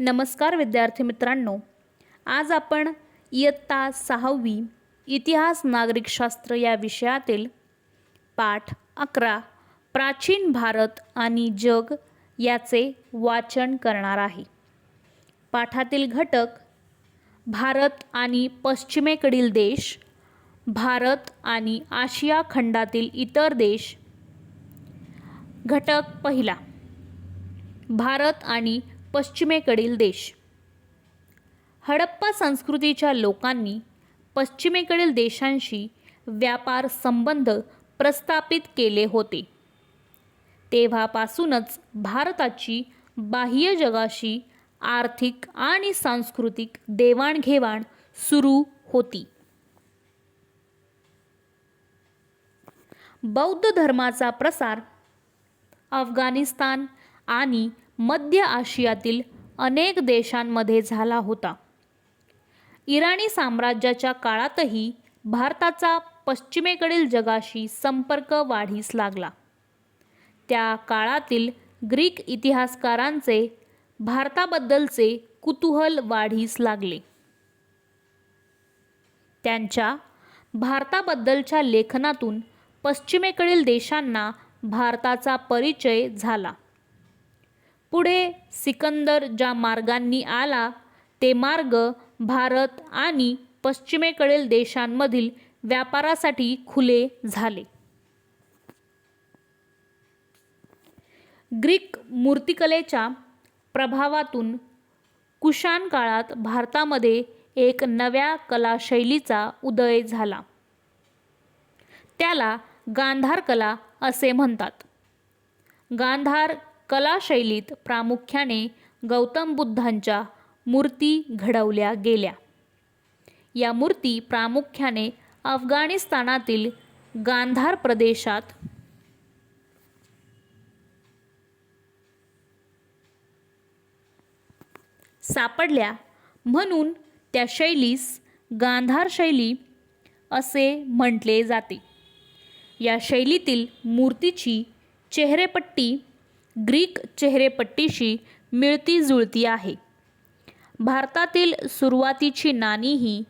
नमस्कार विद्यार्थी मित्रांनो. आज आपण इयत्ता सहावी इतिहास नागरिकशास्त्र या विषयातील पाठ अकरा प्राचीन भारत आणि जग याचे वाचन करणार आहे. पाठातील घटक भारत आणि पश्चिमेकडील देश भारत आणि आशिया खंडातील इतर देश. घटक पहिला भारत आणि पश्चिमेकडील देश. हडप्पा संस्कृतीच्या लोकांनी पश्चिमेकडील देशांशी व्यापार संबंध प्रस्थापित केले होते. तेव्हापासूनच भारताची बाह्य जगाशी आर्थिक आणि सांस्कृतिक देवाणघेवाण सुरू होती. बौद्ध धर्माचा प्रसार अफगाणिस्तान आणि मध्य आशियातील अनेक देशांमध्ये झाला होता. इराणी साम्राज्याच्या काळातही भारताचा पश्चिमेकडील जगाशी संपर्क वाढीस लागला. त्या काळातील ग्रीक इतिहासकारांचे भारताबद्दलचे कुतूहल वाढीस लागले. त्यांच्या भारताबद्दलच्या लेखनातून पश्चिमेकडील देशांना भारताचा परिचय झाला. पुढे सिकंदर ज्या मार्गांनी आला ते मार्ग भारत आणि पश्चिमेकडील देशांमधील व्यापारासाठी खुले झाले. ग्रीक मूर्तिकलेच्या प्रभावातून कुशाण काळात भारतामध्ये एक नव्या कलाशैलीचा उदय झाला. त्याला गांधार कला असे म्हणतात. गांधार कलाशैलीत प्रामुख्याने गौतम बुद्धांच्या मूर्ती घडवल्या गेल्या. या मूर्ती प्रामुख्याने अफगाणिस्तानातील गांधार प्रदेशात सापडल्या. म्हणून त्या शैलीस गांधार शैली असे म्हटले जाते. या शैलीतील मूर्तीची चेहरेपट्टी ग्रीक चेहरेपट्टीशी मिळती जुळती आहे. भारतातील सुरुवातीची नाणी ही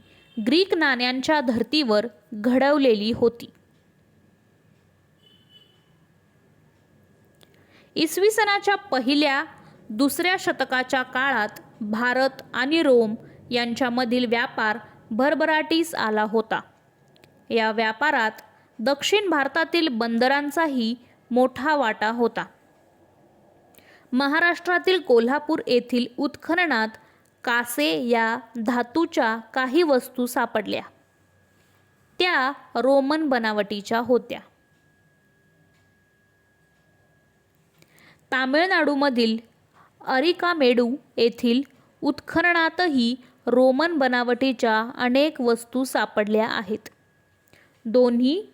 ग्रीक नाण्यांच्या धर्तीवर घडवलेली होती. इसवी सनाच्या पहिल्या दुसऱ्या शतकाच्या काळात भारत आणि रोम यांच्यामधील व्यापार भरभराटीस आला होता. या व्यापारात दक्षिण भारतातील बंदरांचाही मोठा वाटा होता. महाराष्ट्रातील कोल्हापूर येथील उत्खननात कासे या धातूच्या काही वस्तू सापडल्या. त्या रोमन बनावटीच्या होत्या. तामिळनाडूमधील अरिकामेडू येथील उत्खननातही रोमन बनावटीच्या अनेक वस्तू सापडल्या आहेत. दोन्ही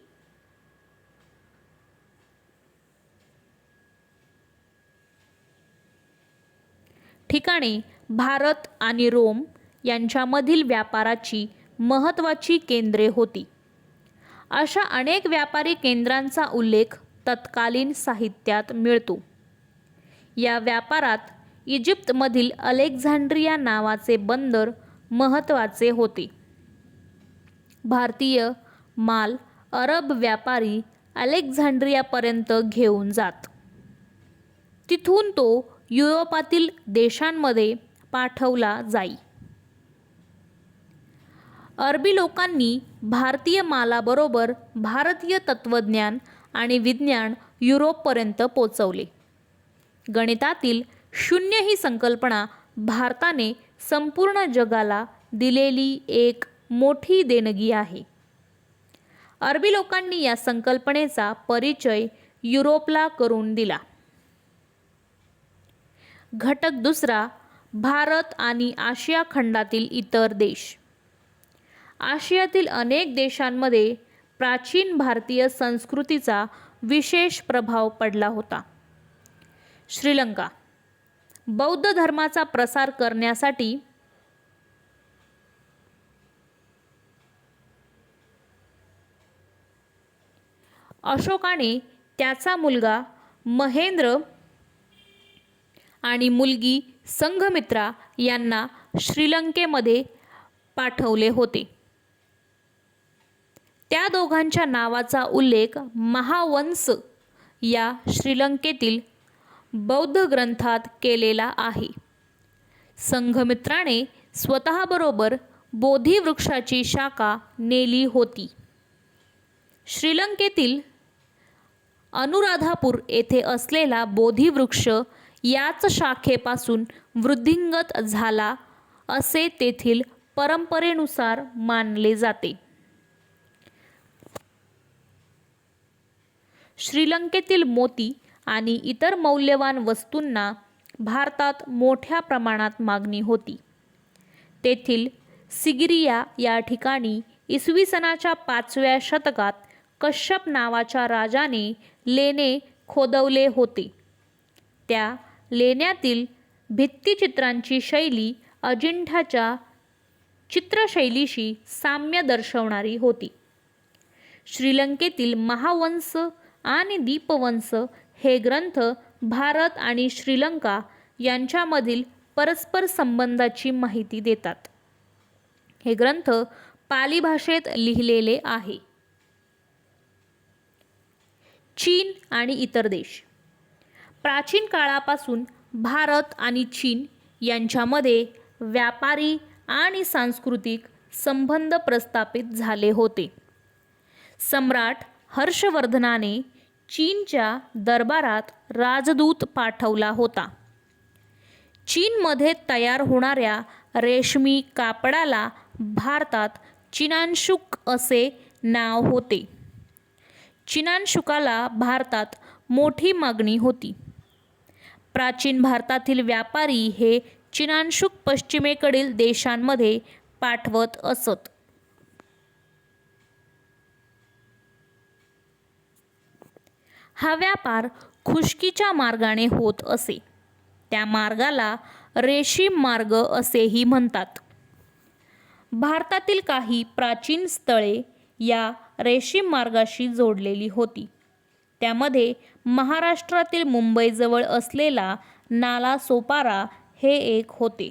ठिकाणी भारत आणि रोम यांच्यामधील व्यापाराची महत्त्वाची केंद्रे होती. अशा अनेक व्यापारी केंद्रांचा उल्लेख तत्कालीन साहित्यात मिळतो. या व्यापारात इजिप्तमधील अलेक्झांड्रिया नावाचे बंदर महत्त्वाचे होते. भारतीय माल अरब व्यापारी अलेक्झांड्रियापर्यंत घेऊन जात. तिथून तो युरोपातील देशांमध्ये पाठवला जाई. अरबी लोकांनी भारतीय मालाबरोबर भारतीय तत्त्वज्ञान आणि विज्ञान युरोपपर्यंत पोचवले. गणितातील शून्य ही संकल्पना भारताने संपूर्ण जगाला दिलेली एक मोठी देणगी आहे. अरबी लोकांनी या संकल्पनेचा परिचय युरोपला करून दिला. घटक दुसरा भारत आणि आशिया खंडातील इतर देश. आशियातील अनेक देशांमध्ये प्राचीन भारतीय संस्कृतीचा विशेष प्रभाव पडला होता. श्रीलंका बौद्ध धर्माचा प्रसार करण्यासाठी अशोकाने त्याचा मुलगा महेंद्र आणि मुलगी संघमित्रा यांना श्रीलंकेमध्ये पाठवले होते. त्या दोघांच्या नावाचा उल्लेख महावंस या श्रीलंकेतील बौद्ध ग्रंथात केलेला आहे. संघमित्राने स्वतःबरोबर बोधीवृक्षाची शाखा नेली होती. श्रीलंकेतील अनुराधापूर येथे असलेला बोधिवृक्ष याच शाखेपासून वृद्धिंगत झाला असे तेथील परंपरेनुसार मानले जाते. श्रीलंकेतील मोती आणि इतर मौल्यवान वस्तूंना भारतात मोठ्या प्रमाणात मागणी होती. तेथील सिगिरिया या ठिकाणी इसवी सनाच्या पाचव्या शतकात कश्यप नावाच्या राजाने लेणे खोदवले होते. त्या लेण्यातील भित्तिचित्रांची शैली अजिंठाच्या चित्रशैलीशी साम्य दर्शवणारी होती. श्रीलंकेतील महावंश आणि दीपवंश हे ग्रंथ भारत आणि श्रीलंका यांच्यामधील परस्पर संबंधाची माहिती देतात. हे ग्रंथ पाली भाषेत लिहिलेले आहे. चीन आणि इतर देश प्राचीन काळापासून भारत आणि चीन यांच्यामध्ये व्यापारी आणि सांस्कृतिक संबंध प्रस्थापित झाले होते. सम्राट हर्षवर्धनाने चीनच्या दरबारात राजदूत पाठवला होता. चीनमध्ये तयार होणाऱ्या रेशमी कापडाला भारतात चिनांशुक असे नाव होते. चिनांशुकाला भारतात मोठी मागणी होती. प्राचीन भारतातील व्यापारी हे चिनांशुक पश्चिमेकडील देशांमध्ये पाठवत असत. हा व्यापार खुशकीच्या मार्गाने होत असे. त्या मार्गाला रेशीम मार्ग असेही म्हणतात. भारतातील काही प्राचीन स्थळे या रेशीम मार्गाशी जोडलेली होती. त्यामध्ये महाराष्ट्रातील मुंबईजवळ असलेला नाला सोपारा हे एक होते.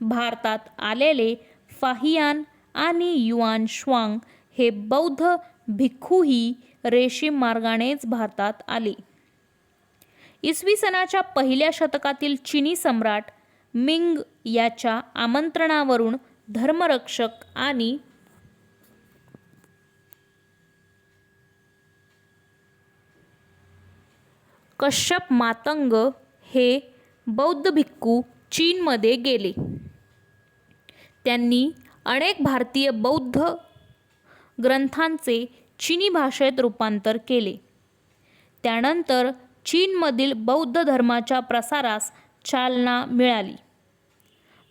भारतात आलेले फाहियान आणि युआन श्वांग हे बौद्ध भिक्खूही रेशीम मार्गानेच भारतात आले. इसवी सनाच्या पहिल्या शतकातील चिनी सम्राट मिंग याच्या आमंत्रणावरून धर्मरक्षक आणि कश्यप मातंग हे बौद्ध भिक्खू चीनमध्ये गेले. त्यांनी अनेक भारतीय बौद्ध ग्रंथांचे चीनी भाषेत रूपांतर केले. त्यानंतर चीनमधील बौद्ध धर्माच्या प्रसारास चालना मिळाली.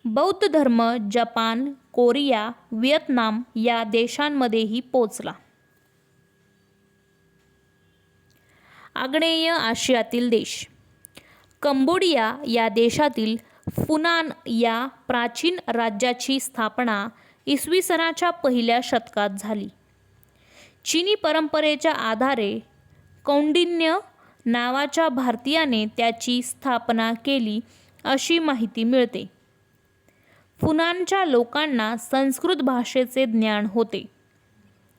बौद्ध धर्म जपान कोरिया व्हिएतनाम या देशांमध्येही पोचला. आग्नेय आशियातील देश. कंबोडिया या देशातील फुनान या प्राचीन राज्याची स्थापना इसवी सनाच्या पहिल्या शतकात झाली. चिनी परंपरेच्या आधारे कौंडिन्य नावाच्या भारतीयाने त्याची स्थापना केली अशी माहिती मिळते. फुनानच्या लोकांना संस्कृत भाषेचे ज्ञान होते.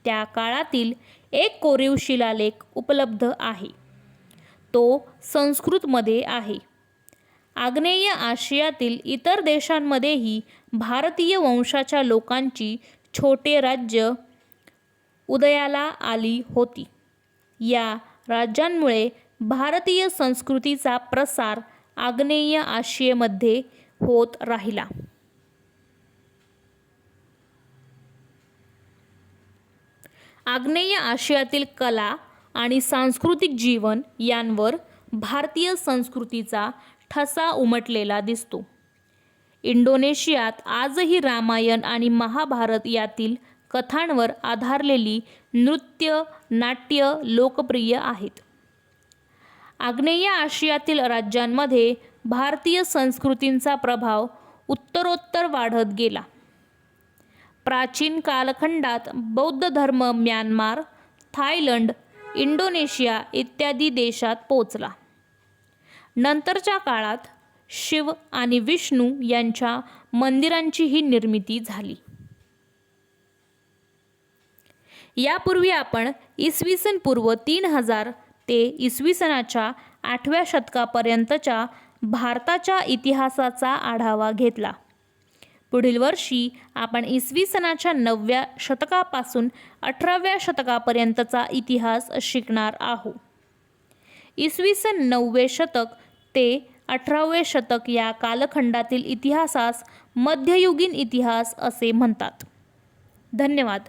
त्या काळातील एक कोरीव शिलालेख उपलब्ध आहे. तो संस्कृतमध्ये आहे. आग्नेय आशियातील इतर देशांमध्येही भारतीय वंशाच्या लोकांची छोटे राज्य उदयाला आली होती. या राज्यांमुळे भारतीय संस्कृतीचा प्रसार आग्नेय आशियेमध्ये होत राहिला. आग्नेय आशियातील कला आणि सांस्कृतिक जीवन यांवर भारतीय संस्कृतीचा ठसा उमटलेला दिसतो. इंडोनेशियात आजही रामायण आणि महाभारत यातील कथांवर आधारलेली नृत्य नाट्य लोकप्रिय आहेत. आग्नेय आशियातील राज्यांमध्ये भारतीय संस्कृतींचा प्रभाव उत्तरोत्तर वाढत गेला. प्राचीन कालखंडात बौद्ध धर्म म्यानमार थायलंड इंडोनेशिया इत्यादी देशात पोचला नंतरच्या काळात शिव आणि विष्णू यांच्या मंदिरांचीही निर्मिती झाली. यापूर्वी आपण इसवी सन पूर्व तीन हजार ते इसवी सनाच्या आठव्या शतकापर्यंतच्या भारताच्या इतिहासाचा आढावा घेतला. पुढील वर्षी आपण इसवी सनाच्या नवव्या शतकापासून अठराव्या शतकापर्यंतचा इतिहास शिकणार आहोत इसवी सन नववे शतक ते अठरावे शतक या कालखंडातील इतिहासास मध्ययुगीन इतिहास असे म्हणतात. धन्यवाद.